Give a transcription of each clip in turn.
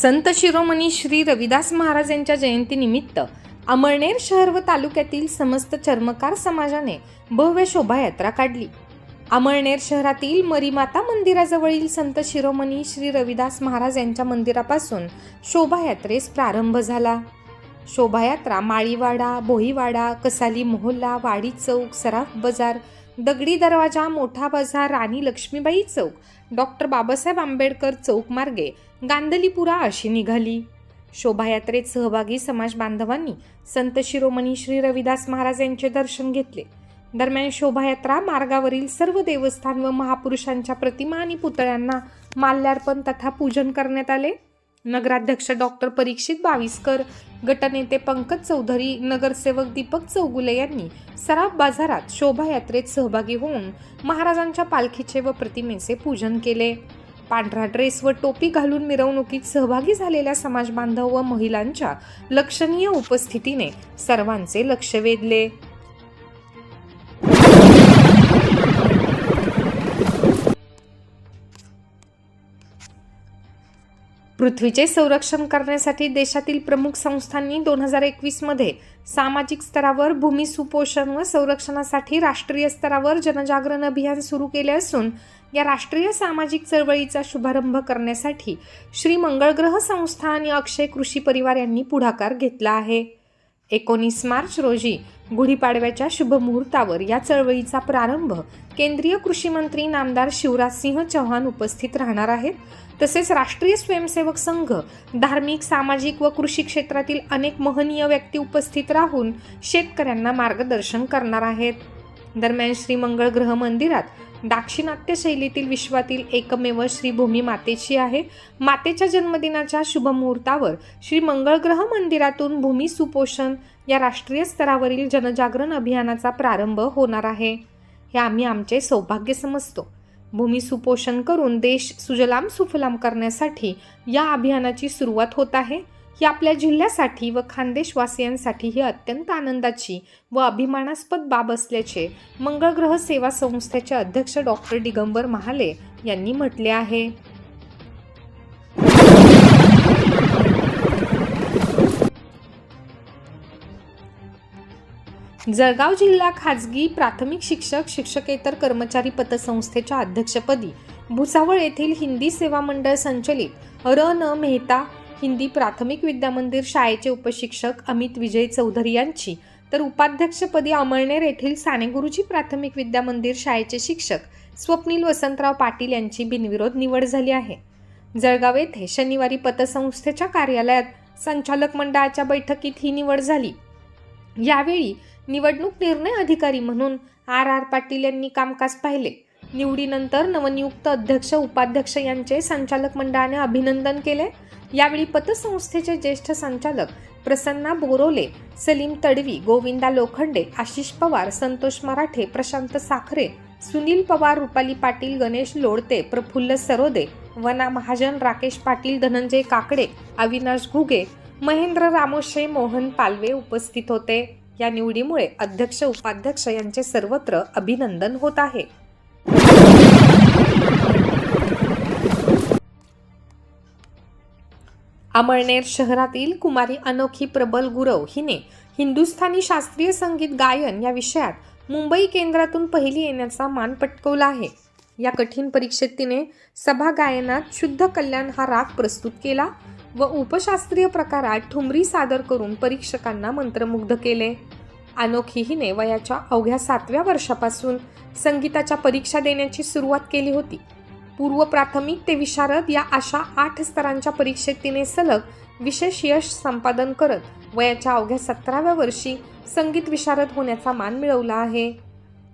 संत शिरोमणी श्री रविदास महाराज यांच्या जयंतीनिमित्त अमळनेर शहर व तालुक्यातील समस्त चर्मकार समाजाने भव्य शोभायात्रा काढली. अमळनेर शहरातील मरीमाता मंदिराजवळील संत शिरोमणी श्री रविदास महाराज यांच्या मंदिरापासून शोभायात्रेस प्रारंभ झाला. शोभायात्रा माळीवाडा बोहीवाडा कसाली मोहल्ला वाडी चौक सराफ बाजार दगडी दरवाजा मोठा बाजार राणी लक्ष्मीबाई चौक. डॉक्टर बाबासाहेब आंबेडकर चौक मार्गे गांधलीपुरा अशी निघाली. शोभायात्रेत सहभागी समाज बांधवांनी संत शिरोमणी श्री रविदास महाराज यांचे दर्शन घेतले. दरम्यान शोभायात्रा मार्गावरील सर्व देवस्थान व महापुरुषांच्या प्रतिमा आणि पुतळ्यांना माल्यार्पण तथा पूजन करण्यात आले. नगराध्यक्ष डॉक्टर परीक्षित बाविस्कर गटनेते पंकज चौधरी नगरसेवक दीपक चौगुले यांनी सराफ बाजारात शोभायात्रेत सहभागी होऊन महाराजांच्या पालखीचे व प्रतिमेचे पूजन केले. पांढरा ड्रेस व टोपी घालून मिरवणुकीत सहभागी झालेल्या समाज बांधव व महिलांच्या लक्षणीय उपस्थितीने सर्वांचे लक्ष वेधले. पृथ्वीचे संरक्षण करण्यासाठी देशातील प्रमुख संस्थांनी दोन हजार एकवीसमध्ये सामाजिक स्तरावर भूमी सुपोषण व संरक्षणासाठी राष्ट्रीय स्तरावर जनजागरण अभियान सुरू केले असून या राष्ट्रीय सामाजिक चळवळीचा शुभारंभ करण्यासाठी श्री मंगळग्रह संस्था आणि अक्षय कृषी परिवार यांनी पुढाकार घेतला आहे. एकोणीस मार्च रोजी गुढीपाडव्याच्या शुभमुहूर्तावर या चळवळीचा प्रारंभ केंद्रीय कृषी मंत्री नामदार शिवराजसिंह चौहान उपस्थित राहणार आहेत. तसेच राष्ट्रीय स्वयंसेवक संघ धार्मिक सामाजिक व कृषी क्षेत्रातील अनेक महनीय व्यक्ती उपस्थित राहून शेतकऱ्यांना मार्गदर्शन करणार आहेत. दरम्यान श्री मंगळ ग्रह मंदिरात दाक्षिणात्य शैलीतील विश्वातील एकमेव श्रीभूमी मातेची आहे. मातेच्या जन्मदिनाच्या शुभमुहूर्तावर श्री मंगळ ग्रह मंदिरातून भूमी सुपोषण या राष्ट्रीय स्तरावरील जनजागरण अभियानाचा प्रारंभ होणार आहे. हे आम्ही आमचे सौभाग्य समजतो. भूमी सुपोषण करून देश सुजलाम सुफलाम करण्यासाठी या अभियानाची सुरुवात होत आहे. ही आपल्या जिल्ह्यासाठी व खानदेशवासियांसाठी ही अत्यंत आनंदाची व अभिमानास्पद बाब असल्याचे मंगळग्रह सेवा संस्थेचे अध्यक्ष डॉक्टर दिगंबर महाले यांनी म्हटले आहे. जळगाव जिल्हा खाजगी प्राथमिक शिक्षक शिक्षकेतर कर्मचारी पतसंस्थेच्या अध्यक्षपदी भुसावळ येथील हिंदी सेवा मंडळ संचलित र न मेहता हिंदी प्राथमिक विद्यामंदिर शाळेचे उपशिक्षक अमित विजय चौधरी यांची तर उपाध्यक्षपदी अमळनेर येथील सानेगुरुजी प्राथमिक विद्यामंदिर शाळेचे शिक्षक स्वप्नील वसंतराव पाटील यांची बिनविरोध निवड झाली आहे. जळगाव येथे शनिवारी पतसंस्थेच्या कार्यालयात संचालक मंडळाच्या बैठकीत ही निवड झाली. यावेळी निवडणूक निर्णय अधिकारी म्हणून आर आर पाटील यांनी कामकाज पाहिले. निवडीनंतर नवनियुक्त अध्यक्ष उपाध्यक्ष यांचे संचालक मंडळाने अभिनंदन केले. यावेळी पतसंस्थेचे ज्येष्ठ संचालक प्रसन्ना बोरोले सलीम तडवी गोविंदा लोखंडे आशिष पवार संतोष मराठे प्रशांत साखरे सुनील पवार रुपाली पाटील गणेश लोडते प्रफुल्ल सरोदे वना महाजन राकेश पाटील धनंजय काकडे अविनाश घुगे महेंद्र रामोशे मोहन पालवे उपस्थित होते. या निवडीमुळे अध्यक्ष उपाध्यक्ष यांचे सर्वत्र अभिनंदन होत आहे. अमळनेर शहरातील कुमारी अनोखी प्रबल गुरव हिने हिंदुस्थानी शास्त्रीय संगीत गायन या विषयात मुंबई केंद्रातून पहिली येण्याचा मान पटकवला आहे. या कठीण परीक्षेत तिने सभा गायनात शुद्ध कल्याण हा राग प्रस्तुत केला व उपशास्त्रीय प्रकारात ठुमरी सादर करून परीक्षकांना मंत्रमुग्ध केले. अनोखी हिने वयाच्या अवघ्या सातव्या वर्षापासून संगीताच्या परीक्षा देण्याची सुरुवात केली होती. पूर्व प्राथमिक ते विशारद या अशा आठ स्तरांच्या परीक्षेत तिने सलग विशेष यश संपादन करत वयाच्या अवघ्या सतराव्या वर्षी संगीत विशारद होण्याचा मान मिळवला आहे.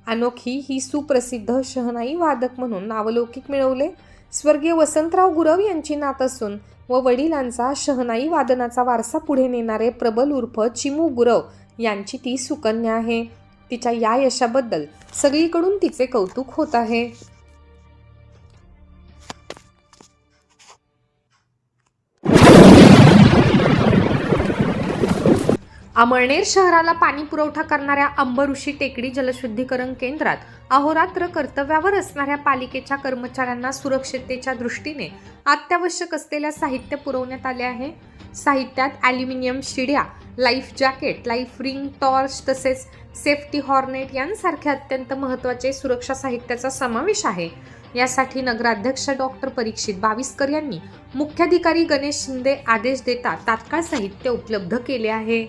अनोखी ही सुप्रसिद्ध शहनाई वादक म्हणून नावलौकिक मिळवले. स्वर्गीय वसंतराव गुरव यांची नात असून व वडिलांचा शहनाई वादनाचा वारसा पुढे नेणारे प्रबल उर्फ चिमू गुरव यांची ती सुकन्या आहे. तिच्या या यशाबद्दल सगळीकडून तिचे कौतुक होत आहे. अमळनेर शहराला पाणी पुरवठा करणाऱ्या अंबऋषी टेकडी जलशुद्धीकरण केंद्रात अहोरात्र कर्तव्यावर असणाऱ्या पालिकेच्या कर्मचाऱ्यांना सुरक्षिततेच्या दृष्टीने अत्यावश्यक असलेल्या साहित्य पुरवण्यात आले आहे. साहित्यात ॲल्युमिनियम शिड्या life jacket life ring torch तसेच सेफ्टी हॉर्नेट यांसारख्या अत्यंत महत्त्वाचे सुरक्षा साहित्याचा समावेश आहे. यासाठी नगराध्यक्ष डॉक्टर परीक्षित बाविस्कर यांनी मुख्याधिकारी गणेश शिंदे आदेश देता तात्काळ साहित्य उपलब्ध केले आहे.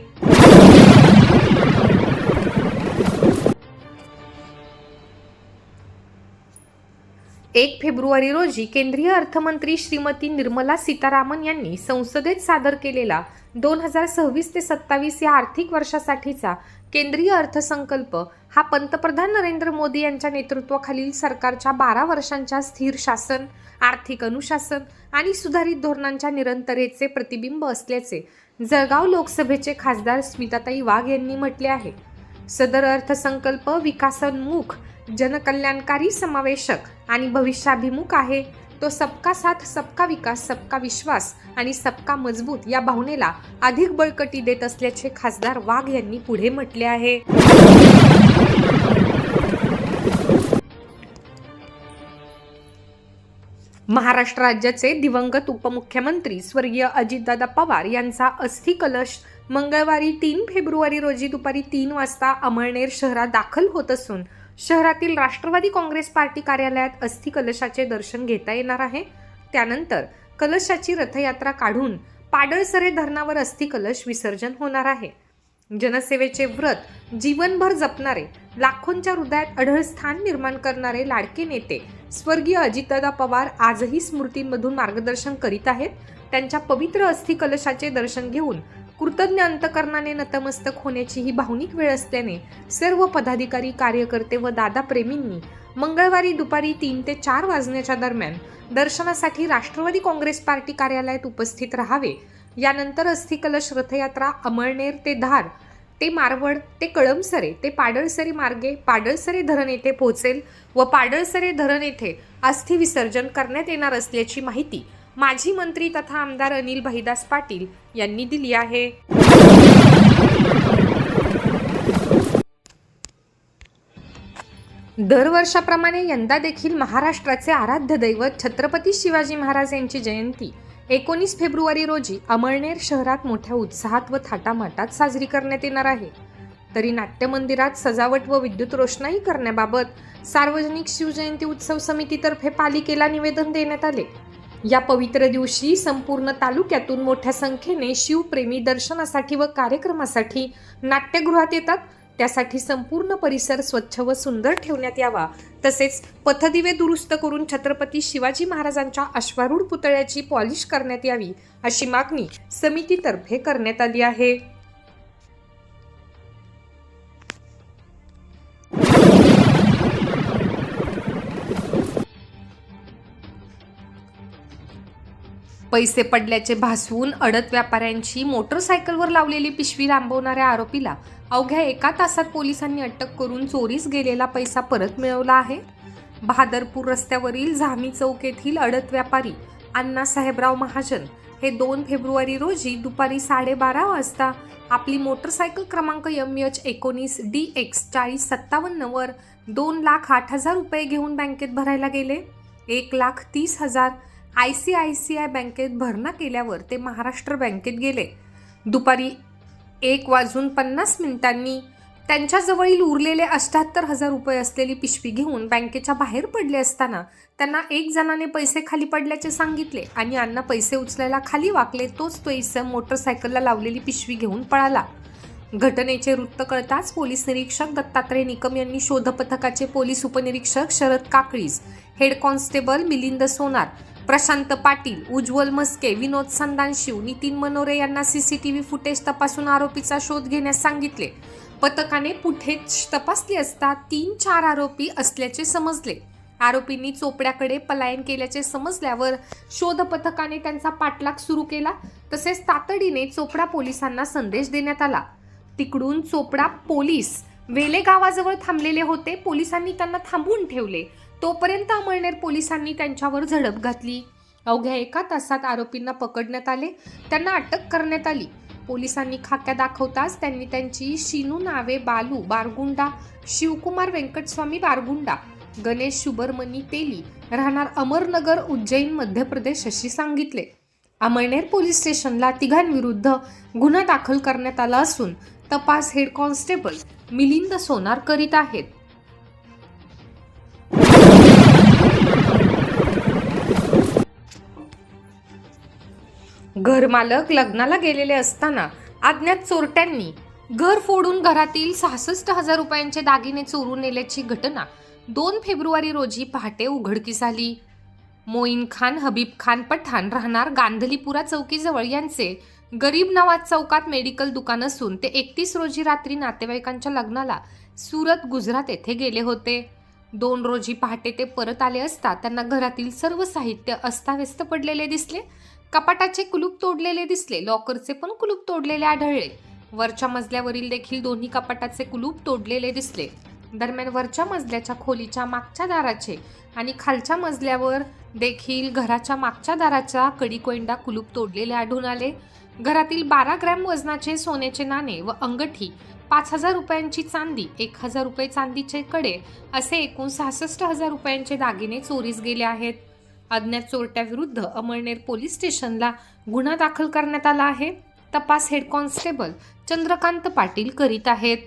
एक फेब्रुवारी रोजी केंद्रीय अर्थमंत्री श्रीमती निर्मला सीतारामन यांनी संसदेत सादर केलेला दोन हजार सव्वीस ते सत्तावीस या आर्थिक वर्षासाठीचा केंद्रीय अर्थसंकल्प हा पंतप्रधान नरेंद्र मोदी यांच्या नेतृत्वाखालील सरकारच्या बारा वर्षांच्या स्थिर शासन आर्थिक अनुशासन आणि सुधारित धोरणांच्या निरंतरेचे प्रतिबिंब असल्याचे जळगाव लोकसभेचे खासदार स्मिताताई वाघ यांनी म्हटले आहे. सदर अर्थसंकल्प विकासोन्मुख जनकल्याणकारी समावेशक आणि भविष्याभिमुख आहे. तो सबका साथ सबका विकास सबका विश्वास आणि सबका मजबूत या भावनेला अधिक बळकटी देत असल्याचे खासदार वाघ यांनी पुढे म्हटले आहे. महाराष्ट्र राज्याचे दिवंगत उपमुख्यमंत्री स्वर्गीय अजितदादा पवार यांचा अस्थि कलश मंगळवारी तीन फेब्रुवारी रोजी दुपारी तीन वाजता अमळनेर शहरात दाखल होत असून शहरातील राष्ट्रवादी काँग्रेस पार्टी कार्यालयात अस्थि कलशाचे दर्शन घेता येणार आहे. त्यानंतर कलशाची रथयात्रा काढून पाडळसरे धरणावर अस्थि कलश विसर्जन होणार आहे. जनसेवेचे व्रत जीवनभर जपणारे लाखोंच्या हृदयात अढळ स्थान निर्माण करणारे लाडके नेते स्वर्गीय अजितदादा पवार आजही स्मृतींमधून मार्गदर्शन करीत आहेत. त्यांच्या पवित्र अस्थि कलशाचे दर्शन घेऊन कृतज्ञ अंतकरणाने नतमस्तक होण्याची ही भावनिक वेळ असल्याने सर्व पदाधिकारी कार्यकर्ते व दादा प्रेमींनी मंगळवारी दुपारी तीन ते चार वाजण्याच्या दरम्यान दर्शनासाठी राष्ट्रवादी काँग्रेस पार्टी कार्यालयात उपस्थित राहावे. यानंतर अस्थिकलश रथयात्रा अमळनेर ते धार ते मारवड ते कळमसरे ते पाडळसरे मार्गे पाडळसरे धरण येथे पोहोचेल व पाडळसरे धरण येथे अस्थि विसर्जन करण्यात येणार असल्याची माहिती माजी मंत्री तथा आमदार अनिल भाईदास पाटील यांनी दिली आहे. दरवर्षाप्रमाणे यंदा देखील महाराष्ट्राचे आराध्य दैवत छत्रपती शिवाजी महाराज यांची जयंती एकोणीस फेब्रुवारी रोजी अमळनेर शहरात मोठ्या उत्साहात व थाटामाटात साजरी करण्यात येणार आहे. तरी नाट्यमंदिरात सजावट व विद्युत रोषणाई करण्याबाबत सार्वजनिक शिवजयंती उत्सव समितीतर्फे पालिकेला निवेदन देण्यात आले. या पवित्र दिवशी संपूर्ण तालुक्यातून मोठ्या संख्येने शिवप्रेमी दर्शनासाठी व कार्यक्रमासाठी नाट्यगृहात येतात. त्यासाठी संपूर्ण परिसर स्वच्छ व सुंदर ठेवण्यात यावा. तसेच पथदिवे दुरुस्त करून छत्रपती शिवाजी महाराजांच्या अश्वारूढ पुतळ्याची पॉलिश करण्यात यावी अशी मागणी समितीतर्फे करण्यात आली आहे. पैसे पडल्याचे भासवून अडत व्यापाऱ्यांची मोटरसायकलवर लावलेली पिशवी लांबवणाऱ्या आरोपीला अवघ्या एका तासात पोलिसांनी अटक करून चोरीस गेलेला पैसा परत मिळवला आहे. बहादरपूर रस्त्यावरील झामी चौक येथील अडत व्यापारी अण्णा साहेबराव महाजन हे दोन फेब्रुवारी रोजी दुपारी साडेबारा वाजता आपली मोटरसायकल क्रमांक एम एच एकोणीस डी एक्स चाळीस सत्तावन्नवर दोन लाख आठ हजार रुपये घेऊन बँकेत भरायला गेले. एक लाख तीस हजार I C I C I बँकेत भरणा केल्यावर ते महाराष्ट्र बँकेत गेले. दुपारी एक वाजून पन्नास मिनिटांनी त्यांच्याजवळील उरलेले अष्ट्याहत्तर हजार रुपये असलेली पिशवी घेऊन बँकेच्या बाहेर पडले असताना त्यांना एक जणाने पैसे खाली पडल्याचे सांगितले आणि अण्णा पैसे उचलायला खाली वाकले तोच तो इसम मोटरसायकलला लावलेली पिशवी घेऊन पळाला. घटनेचे वृत्त कळताच पोलीस निरीक्षक दत्तात्रय निकम यांनी शोधपथकाचे पोलीस उपनिरीक्षक शरद काकळीस हेड कॉन्स्टेबल मिलिंद सोनार प्रशांत पाटील उज्ज्वल मस्के विनोद संदानशिव नितीन मनोरे यांना सीसीटीव्ही फुटेज तपासून आरोपीचा शोध घेण्यास सांगितले. पथकाने फुटेज तपासली असता तीन चार आरोपी असल्याचे समजले. आरोपींनी चोपड्याकडे पलायन केल्याचे समजल्यावर शोध पथकाने त्यांचा पाठलाग सुरू केला. तसेच तातडीने चोपडा पोलिसांना संदेश देण्यात आला. तिकडून चोपडा पोलीस वेले गावाजवळ थांबलेले होते. पोलिसांनी त्यांना थांबवून ठेवले. तोपर्यंत अमळनेर पोलिसांनी त्यांच्यावर झडप घातली. अवघ्या एका तासात आरोपींना पकडण्यात आले. त्यांना अटक करण्यात आली. पोलिसांनी खाक्या दाखवताच त्यांनी त्यांची शिनू नावे बालू बारगुंडा शिवकुमार व्यंकटस्वामी बारगुंडा गणेश शुभरमणी तेली राहणार अमरनगर उज्जैन मध्य प्रदेश अशी सांगितले. अमळनेर पोलीस स्टेशनला तिघांविरुद्ध गुन्हा दाखल करण्यात आला असून तपास हेड कॉन्स्टेबल मिलिंद सोनार करीत आहेत. घरमालक लग्नाला गेलेले असताना अज्ञात चोरट्यांनी घर फोडून घरातील सहासष्ट हजार रुपयांचे दागिने चोरून नेल्याची घटना दोन फेब्रुवारी रोजी पहाटे उघडकीस आली. मोईन खान हबीब खान पठाण राहणार गांधलीपुरा चौकीजवळ यांचे गरीब नवाज चौकात मेडिकल दुकान असून ते एकतीस रोजी रात्री नातेवाईकांच्या लग्नाला सुरत गुजरात येथे गेले होते. दोन रोजी पहाटे ते परत आले असता त्यांना घरातील सर्व साहित्य अस्ताव्यस्त पडलेले दिसले. कपाटाचे कुलूप तोडलेले दिसले. लॉकरचे पण कुलूप तोडलेले आढळले. वरच्या मजल्यावरील देखील दोन्ही कपाटाचे कुलूप तोडलेले दिसले. दरम्यान वरच्या मजल्याच्या खोलीच्या मागच्या दाराचे आणि खालच्या मजल्यावर देखील घराच्या मागच्या दाराच्या कडी कोयंडा कुलूप तोडलेले आढळून आले. घरातील बारा ग्रॅम वजनाचे सोन्याचे नाणे व अंगठी पाच हजार रुपयांची चांदी एक हजार रुपये चांदीचे कडे असे एकूण सहासष्ट हजार रुपयांचे दागिने चोरीस गेले आहेत. अज्ञात चोरट्याविरुद्ध अमळनेर पोलीस स्टेशनला गुन्हा दाखल करण्यात आला आहे. तपास हेड कॉन्स्टेबल चंद्रकांत पाटील करीत आहेत.